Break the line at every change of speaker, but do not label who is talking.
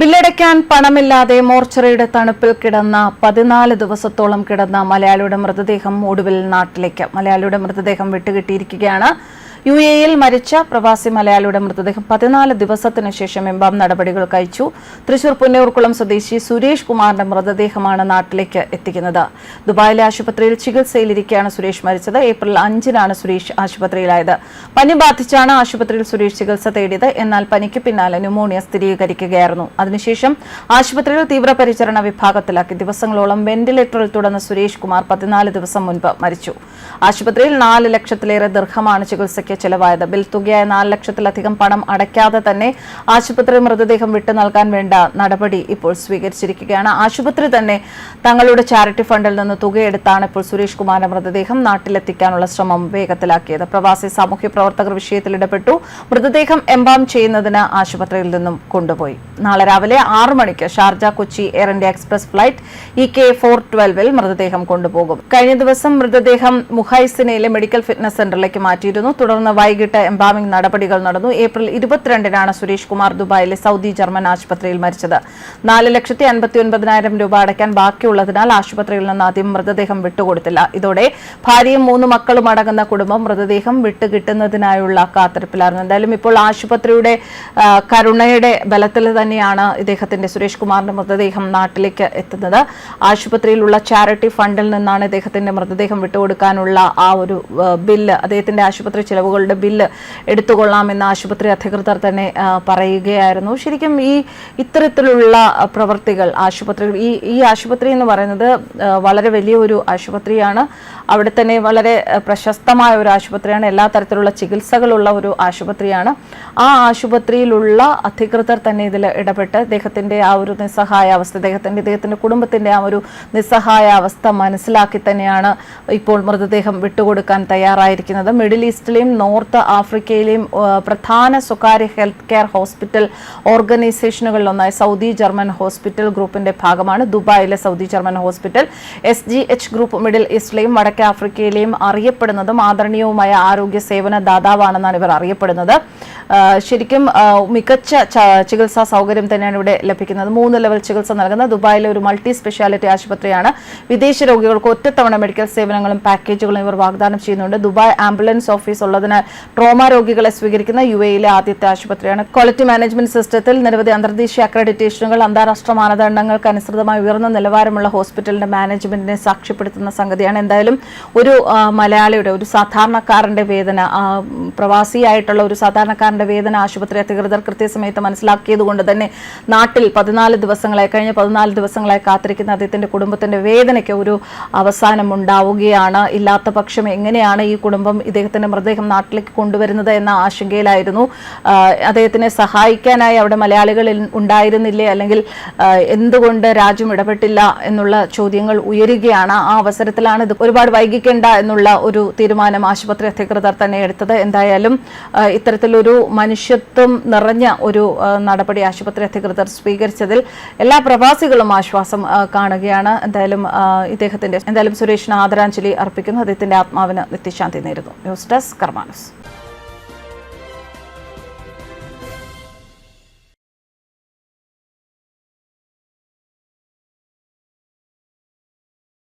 ബില്ലടയ്ക്കാൻ പണമില്ലാതെ മോർച്ചറിയുടെ തണുപ്പിൽ കിടന്ന പതിനാല് ദിവസത്തോളം കിടന്ന മലയാളിയുടെ മൃതദേഹം ഒടുവിൽ നാട്ടിലേക്ക് മലയാളിയുടെ മൃതദേഹം വിട്ടുകിട്ടിയിരിക്കുകയാണ്. യു എയിൽ മരിച്ച പ്രവാസി മലയാളിയുടെ മൃതദേഹം പതിനാല് ദിവസത്തിനു ശേഷം എംബാം നടപടികൾ കഴിച്ചു. തൃശൂർ പുന്നയൂർക്കുളം സ്വദേശി സുരേഷ് കുമാറിന്റെ മൃതദേഹമാണ് നാട്ടിലേക്ക് എത്തിക്കുന്നത്. ദുബായിലെ ആശുപത്രിയിൽ ചികിത്സയിലിരിക്കെയാണ് സുരേഷ് മരിച്ചത്. ഏപ്രിൽ അഞ്ചിനാണ് സുരേഷ് ആശുപത്രിയിലായത്. പനി ബാധിച്ചാണ് ആശുപത്രിയിൽ സുരേഷ് ചികിത്സ തേടിയത്. എന്നാൽ പനിക്ക് പിന്നാലെ ന്യൂമോണിയ സ്ഥിരീകരിക്കുകയായിരുന്നു. അതിനുശേഷം ആശുപത്രിയിൽ തീവ്രപരിചരണ വിഭാഗത്തിലാക്കി. ദിവസങ്ങളോളം വെന്റിലേറ്ററിൽ തുടർന്ന് സുരേഷ് കുമാർ പതിനാല് ദിവസം മുൻപ് മരിച്ചു. ആശുപത്രിയിൽ നാല് ലക്ഷത്തിലേറെ ദീർഘമാണ് ചികിത്സയ്ക്ക് ചെലവായത്. ബിൽ തുകയായ നാല് ലക്ഷത്തിലധികം പണം അടയ്ക്കാതെ തന്നെ ആശുപത്രി മൃതദേഹം വിട്ടു നൽകാൻ വേണ്ട നടപടി ഇപ്പോൾ സ്വീകരിച്ചിരിക്കുകയാണ്. ആശുപത്രി തന്നെ തങ്ങളുടെ ചാരിറ്റി ഫണ്ടിൽ നിന്ന് തുകയെടുത്താണ് ഇപ്പോൾ സുരേഷ് കുമാറിന്റെ മൃതദേഹം നാട്ടിലെത്തിക്കാനുള്ള ശ്രമം വേഗത്തിലാക്കിയത്. പ്രവാസി സാമൂഹ്യ പ്രവർത്തകർ വിഷയത്തിൽ ഇടപെട്ടു. മൃതദേഹം എംബാം ചെയ്യുന്നതിന് ആശുപത്രിയിൽ നിന്നും കൊണ്ടുപോയി. നാളെ രാവിലെ ആറു മണിക്ക് Sharjah Kochi air India express flight E K four ട്വൽവിൽ മൃതദേഹം കൊണ്ടുപോകും. കഴിഞ്ഞ ദിവസം മൃതദേഹം മുഹൈസിനയിലെ മെഡിക്കൽ ഫിറ്റ്നസ് സെന്ററിലേക്ക് മാറ്റിയിരുന്നു. തുടർന്ന് വൈകിട്ട് എംബാമിംഗ് നടപടികൾ നടന്നു. ഏപ്രിൽ ഇരുപത്തിരണ്ടിനാണ് സുരേഷ് കുമാർ ദുബായിലെ സൗദി ജർമ്മൻ ആശുപത്രിയിൽ മരിച്ചത്. നാല് ലക്ഷത്തി അൻപത്തി ഒൻപതിനായിരം രൂപ അടയ്ക്കാൻ ബാക്കിയുള്ളതിനാൽ ആശുപത്രിയിൽ നിന്ന് ആദ്യം മൃതദേഹം വിട്ടുകൊടുത്തില്ല. ഇതോടെ ഭാര്യയും മൂന്ന് മക്കളും അടങ്ങുന്ന കുടുംബം മൃതദേഹം വിട്ടുകിട്ടുന്നതിനായുള്ള കാത്തിരിപ്പിലായിരുന്നു. എന്തായാലും ഇപ്പോൾ ആശുപത്രിയുടെ കരുണയുടെ ബലത്തിൽ തന്നെയാണ് ഇദ്ദേഹത്തിന്റെ സുരേഷ് കുമാറിന്റെ മൃതദേഹം നാട്ടിലേക്ക് എത്തുന്നത്. ആശുപത്രിയിലുള്ള ചാരിറ്റി ഫണ്ടിൽ നിന്നാണ് ഇദ്ദേഹത്തിന്റെ മൃതദേഹം വിട്ടുകൊടുക്കാനുള്ള ആ ഒരു ബില്ല് അദ്ദേഹത്തിന്റെ ആശുപത്രി ചിലവുകളുടെ ബില്ല് എടുത്തുകൊള്ളാമെന്ന് ആശുപത്രി അധികൃതർ തന്നെ പറയുകയായിരുന്നു. ശരിക്കും ഈ ഇത്തരത്തിലുള്ള പ്രവർത്തികൾ ആശുപത്രികൾ ഈ ഈ ആശുപത്രി എന്ന് പറയുന്നത് വളരെ വലിയൊരു ആശുപത്രിയാണ്. അവിടെ തന്നെ വളരെ പ്രശസ്തമായ ഒരു ആശുപത്രിയാണ്. എല്ലാ തരത്തിലുള്ള ചികിത്സകളുള്ള ഒരു ആശുപത്രിയാണ്. ആ ആശുപത്രിയിലുള്ള അധികൃതർ തന്നെ ഇതിൽ ഇടപെട്ട് അദ്ദേഹത്തിന്റെ ആ ഒരു നിസ്സഹായ അവസ്ഥ അദ്ദേഹത്തിന്റെ അദ്ദേഹത്തിന്റെ കുടുംബത്തിന്റെ ആ ഒരു നിസ്സഹായ അവസ്ഥ മനസ്സിലാക്കി തന്നെയാണ് ഇപ്പോൾ മൃതദേഹം വിട്ടുകൊടുക്കാൻ തയ്യാറായിരിക്കുന്നത്. മിഡിൽ ഈസ്റ്റിലെയും നോർത്ത് ആഫ്രിക്കയിലെയും പ്രധാന സ്വകാര്യ ഹെൽത്ത് കെയർ ഹോസ്പിറ്റൽ ഓർഗനൈസേഷനുകളിലൊന്നായ സൗദി ജർമ്മൻ ഹോസ്പിറ്റൽ ഗ്രൂപ്പിന്റെ ഭാഗമാണ്. ദുബായിലെ Saudi German hospital S G H group middle ഈസ്റ്റിലെയും വടക്കേ ആഫ്രിക്കയിലെയും അറിയപ്പെടുന്നതും ആദരണീയവുമായ ആരോഗ്യ സേവന ദാതാവാണെന്നാണ് ഇവർ അറിയപ്പെടുന്നത്. ശരിക്കും മികച്ച ചികിത്സാ സൗകര്യം തന്നെയാണ് ഇവിടെ ലഭിക്കുന്നത്. മൂന്ന് ലെവൽ ചികിത്സ നൽകുന്ന ദുബായിലെ ഒരു മൾട്ടി സ്പെഷ്യാലിറ്റി ആശുപത്രിയാണ്. വിദേശ രോഗികൾക്ക് ഒറ്റത്തവണ മെഡിക്കൽ സേവനങ്ങളും പാക്കേജുകളും ഇവർ വാഗ്ദാനം ചെയ്യുന്നുണ്ട്. ദുബായ് ആംബുലൻസ് ഓഫീസ് ഉള്ളതിനാൽ ട്രോമ രോഗികളെ സ്വീകരിക്കുന്ന യു എയിലെ ആദ്യത്തെ ആശുപത്രിയാണ്. ക്വാളിറ്റി മാനേജ്മെന്റ് സിസ്റ്റത്തിൽ നിരവധി അന്തർദേശീയ അക്രഡിറ്റേഷനുകൾ അന്താരാഷ്ട്ര മാനദണ്ഡങ്ങൾക്ക് അനുസൃതമായി ഉയർന്ന നിലവാരമുള്ള ഹോസ്പിറ്റലിന്റെ മാനേജ്മെന്റിനെ സാക്ഷ്യപ്പെടുത്തുന്ന സംഗതിയാണ്. എന്തായാലും ഒരു മലയാളിയുടെ ഒരു സാധാരണക്കാരന്റെ വേദന പ്രവാസിയായിട്ടുള്ള ഒരു സാധാരണക്കാരന്റെ വേദന ആശുപത്രി അധികൃതർ കൃത്യസമയത്ത് മനസ്സിലാക്കിയതുകൊണ്ട് തന്നെ നാട്ടിൽ പതിനാല് ദിവസങ്ങളായി കഴിഞ്ഞ പതിനാല് ദിവസങ്ങളായി കാത്തിരിക്കുന്ന അദ്ദേഹത്തിന്റെ കുടുംബത്തിന്റെ വേദനയ്ക്ക് ഒരു അവസാനം ഉണ്ടാവുകയാണ് ഇല്ലാത്ത പക്ഷം എങ്ങനെയാണ് ഈ കുടുംബം ഇദ്ദേഹത്തിന്റെ മൃതദേഹം നാട്ടിലേക്ക് കൊണ്ടുവരുന്നത് എന്ന ആശങ്കയിലായിരുന്നു. അദ്ദേഹത്തിനെ സഹായിക്കാനായി അവിടെ മലയാളികൾ ഉണ്ടായിരുന്നില്ലേ? അല്ലെങ്കിൽ എന്തുകൊണ്ട് രാജ്യം ഇടപെട്ടില്ല എന്നുള്ള ചോദ്യങ്ങൾ ഉയരുകയാണ്. ആ അവസരത്തിലാണ് ഇത് ഒരുപാട് വൈകിക്കേണ്ട എന്നുള്ള ഒരു തീരുമാനം ആശുപത്രി അധികൃതർ തന്നെ എടുത്തത്. എന്തായാലും ഇത്തരത്തിലൊരു മനുഷ്യത്വം നിറഞ്ഞ ഒരു നടപടി ആശുപത്രി അധികൃതർ സ്വീകരിച്ചതിൽ എല്ലാ പ്രവാസികളും ആശ്വാസം കാണുകയാണ്. എന്തായാലും ഇദ്ദേഹത്തിന്റെ എന്തായാലും സുരേഷിന് ആദരാഞ്ജലി അർപ്പിക്കുന്നു. അദ്ദേഹത്തിന്റെ ആത്മാവിന് നിത്യശാന്തി നേരുന്നു. News desk കർമാനസ്.